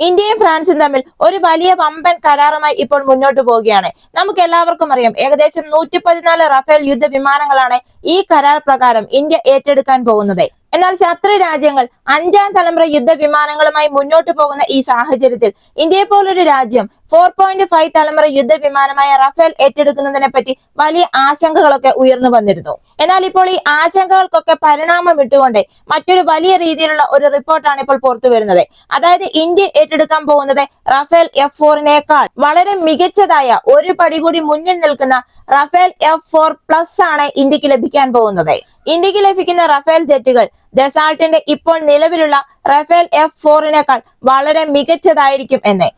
ഇന്ത്യയും ഫ്രാൻസും തമ്മിൽ ഒരു വലിയ വമ്പൻ കരാറുമായി ഇപ്പോൾ മുന്നോട്ട് പോവുകയാണ്. നമുക്ക് എല്ലാവർക്കും അറിയാം ഏകദേശം നൂറ്റി പതിനാല് റഫേൽ യുദ്ധ വിമാനങ്ങളാണ് ഈ കരാർ പ്രകാരം ഇന്ത്യ ഏറ്റെടുക്കാൻ പോകുന്നത്. എന്നാൽ ശത്രു രാജ്യങ്ങൾ അഞ്ചാം തലമുറ യുദ്ധ വിമാനങ്ങളുമായി മുന്നോട്ട് പോകുന്ന ഈ സാഹചര്യത്തിൽ ഇന്ത്യയെ പോലൊരു രാജ്യം ഫോർ പോയിന്റ് ഫൈവ് തലമുറ യുദ്ധ വിമാനമായ റഫേൽ ഏറ്റെടുക്കുന്നതിനെ പറ്റി വലിയ ആശങ്കകളൊക്കെ ഉയർന്നു വന്നിരുന്നു. എന്നാൽ ഇപ്പോൾ ഈ ആശങ്കകൾക്കൊക്കെ പരിണാമം ഇട്ടുകൊണ്ട് മറ്റൊരു വലിയ രീതിയിലുള്ള ഒരു റിപ്പോർട്ടാണ് ഇപ്പോൾ പുറത്തു വരുന്നത്. അതായത് ഇന്ത്യ ഏറ്റെടുക്കാൻ പോകുന്നത് റഫേൽ എഫ് ഫോറിനേക്കാൾ വളരെ മികച്ചതായ ഒരു പടി കൂടി മുന്നിൽ നിൽക്കുന്ന റഫേൽ എഫ് ഫോർ പ്ലസ് ആണ് ഇന്ത്യയ്ക്ക് ലഭിക്കാൻ പോകുന്നത്. ഇന്ത്യയ്ക്ക് ലഭിക്കുന്ന റഫേൽ ജെറ്റുകൾ ഡെസാൾട്ടിന്റെ ഇപ്പോൾ നിലവിലുള്ള റഫേൽ എഫ് ഫോറിനേക്കാൾ വളരെ മികച്ചതായിരിക്കും എന്ന്.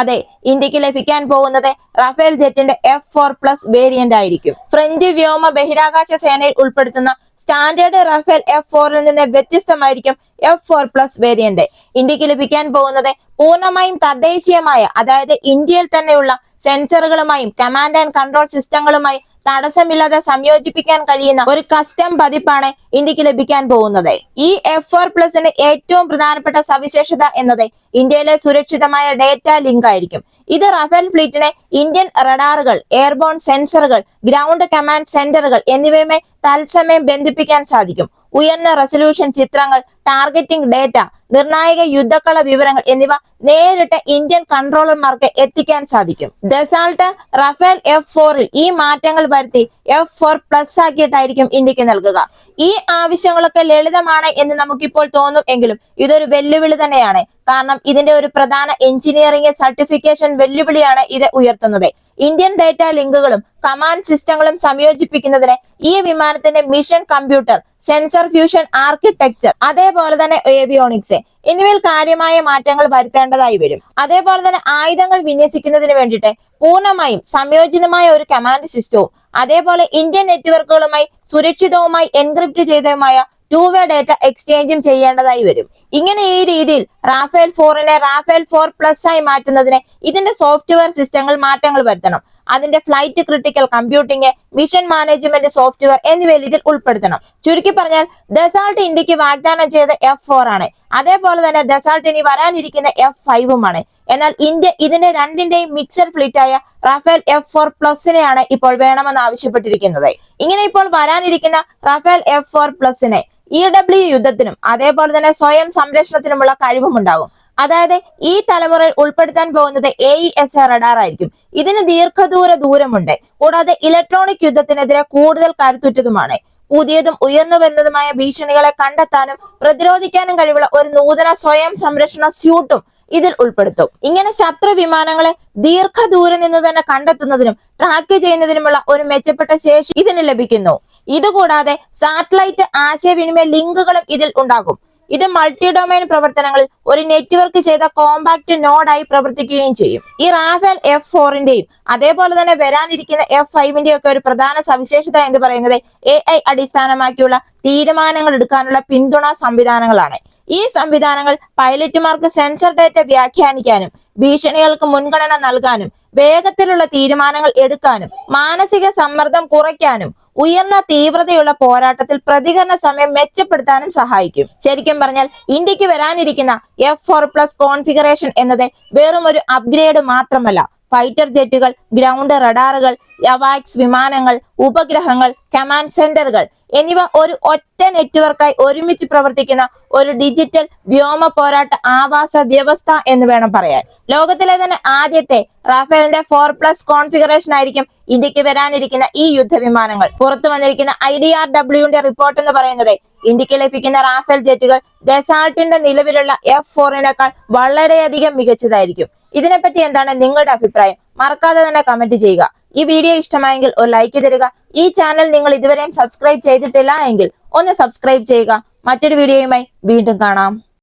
അതെ ഇന്ത്യയ്ക്ക് ലഭിക്കാൻ പോകുന്നത് റഫേൽ ജെറ്റിന്റെ എഫ് ഫോർ പ്ലസ് വേരിയന്റ് ആയിരിക്കും. ഫ്രഞ്ച് വ്യോമ ബഹിരാകാശ സേനയിൽ ഉൾപ്പെടുത്തുന്ന സ്റ്റാൻഡേർഡ് റഫേൽ എഫ് ഫോറിൽ നിന്ന് വ്യത്യസ്തമായിരിക്കും എഫ് ഫോർ പ്ലസ് വേരിയന്റ് ഇന്ത്യയ്ക്ക് ലഭിക്കാൻ പോകുന്നത് പൂർണമായും തദ്ദേശീയമായ അതായത് ഇന്ത്യയിൽ തന്നെയുള്ള സെൻസറുകളുമായും കമാൻഡ് ആൻഡ് കൺട്രോൾ സിസ്റ്റങ്ങളുമായി തടസ്സമില്ലാതെ സംയോജിപ്പിക്കാൻ കഴിയുന്ന ഒരു കസ്റ്റം പതിപ്പാണ് ഇന്ത്യയ്ക്ക് ലഭിക്കാൻ പോകുന്നത്. ഈ എഫ് ഫോർ പ്ലസിന്റെ ഏറ്റവും പ്രധാനപ്പെട്ട സവിശേഷത എന്നത് ഇന്ത്യയിലെ സുരക്ഷിതമായ ഡേറ്റ ലിങ്ക് ആയിരിക്കും. ഇത് റഫേൽ ഫ്ലീറ്റിനെ ഇന്ത്യൻ റഡാറുകൾ എയർബോൺ സെൻസറുകൾ ഗ്രൗണ്ട് കമാൻഡ് സെന്ററുകൾ എന്നിവയുമായി തത്സമയം ബന്ധിപ്പിക്കാൻ സാധിക്കും. ഉയർന്ന റെസൊല്യൂഷൻ ചിത്രങ്ങൾ ടാർഗറ്റിംഗ് ഡേറ്റ നിർണായക യുദ്ധക്കള വിവരങ്ങൾ എന്നിവ നേരിട്ട് ഇന്ത്യൻ കൺട്രോളർമാർക്ക് എത്തിക്കാൻ സാധിക്കും. ദസാൾട്ട് റഫേൽ എഫ് ഫോറിൽ ഈ മാറ്റങ്ങൾ വരുത്തി എഫ് ഫോർ പ്ലസ് ആക്കിയിട്ടായിരിക്കും ഇന്ത്യയ്ക്ക് നൽകുക. ഈ ആവശ്യങ്ങളൊക്കെ ലളിതമാണ് എന്ന് നമുക്കിപ്പോൾ തോന്നും എങ്കിലും ഇതൊരു വെല്ലുവിളി തന്നെയാണ്. കാരണം ഇതിന്റെ ഒരു പ്രധാന എഞ്ചിനീയറിംഗ് സർട്ടിഫിക്കേഷൻ വെല്ലുവിളിയാണ് ഇത് ഉയർത്തുന്നത്. ഇന്ത്യൻ ഡേറ്റ ലിങ്കുകളും കമാൻഡ് സിസ്റ്റങ്ങളും സംയോജിപ്പിക്കുന്നതിന് ഈ വിമാനത്തിന്റെ mission computer sensor fusion architecture അതേപോലെ തന്നെ ഏവിയോണിക്സ് എന്നിവയിൽ കാര്യമായ മാറ്റങ്ങൾ വരുത്തേണ്ടതായി വരും. അതേപോലെ തന്നെ ആയുധങ്ങൾ വിന്യസിക്കുന്നതിന് വേണ്ടിയിട്ട് പൂർണമായും സംയോജിതമായ ഒരു കമാൻഡ് സിസ്റ്റവും അതേപോലെ ഇന്ത്യൻ നെറ്റ്വർക്കുകളുമായി സുരക്ഷിതവുമായി എൻക്രിപ്റ്റ് ചെയ്തതുമായ ടൂ വേ ഡേറ്റ എക്സ്ചേഞ്ചും ചെയ്യേണ്ടതായി വരും. ഇങ്ങനെ ഈ രീതിയിൽ റാഫേൽ ഫോറിനെ റാഫേൽ ഫോർ പ്ലസ് ആയി മാറ്റുന്നതിന് ഇതിന്റെ സോഫ്റ്റ്വെയർ സിസ്റ്റങ്ങൾ മാറ്റങ്ങൾ വരുത്തണം. അതിന്റെ flight critical computing mission management software എന്നിവയിൽ ഇതിൽ ഉൾപ്പെടുത്തണം. ചുരുക്കി പറഞ്ഞാൽ ദസാൾട്ട് ഇന്ത്യയ്ക്ക് വാഗ്ദാനം ചെയ്ത എഫ് ഫോർ ആണ്. അതേപോലെ തന്നെ ദസാൾട്ട് ഇനി വരാനിരിക്കുന്ന എഫ് ഫൈവുമാണ് എന്നാൽ ഇന്ത്യ ഇതിന്റെ രണ്ടിന്റെയും മിക്സഡ് ആയ റഫേൽ എഫ് ഫോർ പ്ലസിനെയാണ് ഇപ്പോൾ വേണമെന്ന് ആവശ്യപ്പെട്ടിരിക്കുന്നത്. ഇങ്ങനെ ഇപ്പോൾ വരാനിരിക്കുന്ന റഫേൽ എഫ് ഫോർ പ്ലസിനെ ഇ ഡബ്ല്യു യുദ്ധത്തിനും അതേപോലെ തന്നെ സ്വയം സംരക്ഷണത്തിനുമുള്ള കഴിവുമുണ്ടാകും. അതായത് ഈ തലമുറയിൽ ഉൾപ്പെടുത്താൻ പോകുന്നത് എ ഇ എസ് റഡാർ ആയിരിക്കും. ഇതിന് ദീർഘദൂര ദൂരമുണ്ട്. കൂടാതെ ഇലക്ട്രോണിക് യുദ്ധത്തിനെതിരെ കൂടുതൽ കരുത്തുറ്റതുമാണ്. പുതിയതും ഉയർന്നു വരുന്നതുമായ ഭീഷണികളെ കണ്ടെത്താനും പ്രതിരോധിക്കാനും കഴിവുള്ള ഒരു നൂതന സ്വയം സംരക്ഷണ സ്യൂട്ടും ഇതിൽ ഉൾപ്പെടുത്തും. ഇങ്ങനെ ശത്രു വിമാനങ്ങളെ ദീർഘദൂരം നിന്ന് തന്നെ കണ്ടെത്തുന്നതിനും ട്രാക്ക് ചെയ്യുന്നതിനുമുള്ള ഒരു മെച്ചപ്പെട്ട ശേഷി ഇതിന് ലഭിക്കുന്നു. ഇതുകൂടാതെ സാറ്റലൈറ്റ് ആശയവിനിമയ ലിങ്കുകളും ഇതിൽ ഉണ്ടാകും. ഇത് മൾട്ടി ഡൊമൈൻ പ്രവർത്തനങ്ങളിൽ ഒരു നെറ്റ്വർക്ക് ചെയ്ത കോമ്പാക്ട് നോഡായി പ്രവർത്തിക്കുകയും ചെയ്യും. ഈ റാഫേൽ എഫ് ഫോറിന്റെയും അതേപോലെ തന്നെ വരാനിരിക്കുന്ന എഫ് ഫൈവിന്റെയും ഒക്കെ ഒരു പ്രധാന സവിശേഷത എന്ന് പറയുന്നത് എ ഐ അടിസ്ഥാനമാക്കിയുള്ള തീരുമാനങ്ങൾ എടുക്കാനുള്ള പിന്തുണ സംവിധാനങ്ങളാണ്. ഈ സംവിധാനങ്ങൾ പൈലറ്റുമാർക്ക് സെൻസർ ഡേറ്റ വ്യാഖ്യാനിക്കാനും ഭീഷണികൾക്ക് മുൻഗണന നൽകാനും വേഗത്തിലുള്ള തീരുമാനങ്ങൾ എടുക്കാനും മാനസിക സമ്മർദ്ദം കുറയ്ക്കാനും ഉയർന്ന തീവ്രതയുള്ള പോരാട്ടത്തിൽ പ്രതികരണ സമയം മെച്ചപ്പെടുത്താനും സഹായിക്കും. ശരിക്കും പറഞ്ഞാൽ ഇന്ത്യയ്ക്ക് വരാനിരിക്കുന്ന എഫ് ഫോർ പ്ലസ് കോൺഫിഗറേഷൻ എന്നത് വെറും ഒരു അപ്ഗ്രേഡ് മാത്രമല്ല ഫൈറ്റർ ജെറ്റുകൾ ഗ്രൗണ്ട് റഡാറുകൾ ലവാക്സ് വിമാനങ്ങൾ ഉപഗ്രഹങ്ങൾ കമാൻഡ് സെന്ററുകൾ എന്നിവ ഒരു ഒറ്റ നെറ്റ്വർക്കായി ഒരുമിച്ച് പ്രവർത്തിക്കുന്ന ഒരു ഡിജിറ്റൽ വ്യോമ പോരാട്ട ആവാസ വ്യവസ്ഥ എന്ന് വേണം പറയാൻ. ലോകത്തിലെ തന്നെ ആദ്യത്തെ റാഫേലിന്റെ ഫോർ പ്ലസ് കോൺഫിഗറേഷൻ ആയിരിക്കും ഇന്ത്യയ്ക്ക് വരാനിരിക്കുന്ന ഈ യുദ്ധവിമാനങ്ങൾ. പുറത്തു വന്നിരിക്കുന്ന ഐ ഡി ആർ ഡബ്ല്യുവിന്റെ റിപ്പോർട്ട് എന്ന് പറയുന്നത് ഇന്ത്യയ്ക്ക് ലഭിക്കുന്ന റാഫേൽ ജെറ്റുകൾ ഡെസാൾട്ടിന്റെ നിലവിലുള്ള എഫ് ഫോറിനേക്കാൾ വളരെയധികം മികച്ചതായിരിക്കും. ഇതിനെപ്പറ്റി എന്താണ് നിങ്ങളുടെ അഭിപ്രായം? മറക്കാതെ തന്നെ കമന്റ് ചെയ്യുക. ഈ വീഡിയോ ഇഷ്ടമായെങ്കിൽ ഒരു ലൈക്ക് തരിക. ഈ ചാനൽ നിങ്ങൾ ഇതുവരെയും സബ്സ്ക്രൈബ് ചെയ്തിട്ടില്ല എങ്കിൽ ഒന്ന് സബ്സ്ക്രൈബ് ചെയ്യുക. മറ്റൊരു വീഡിയോയുമായി വീണ്ടും കാണാം.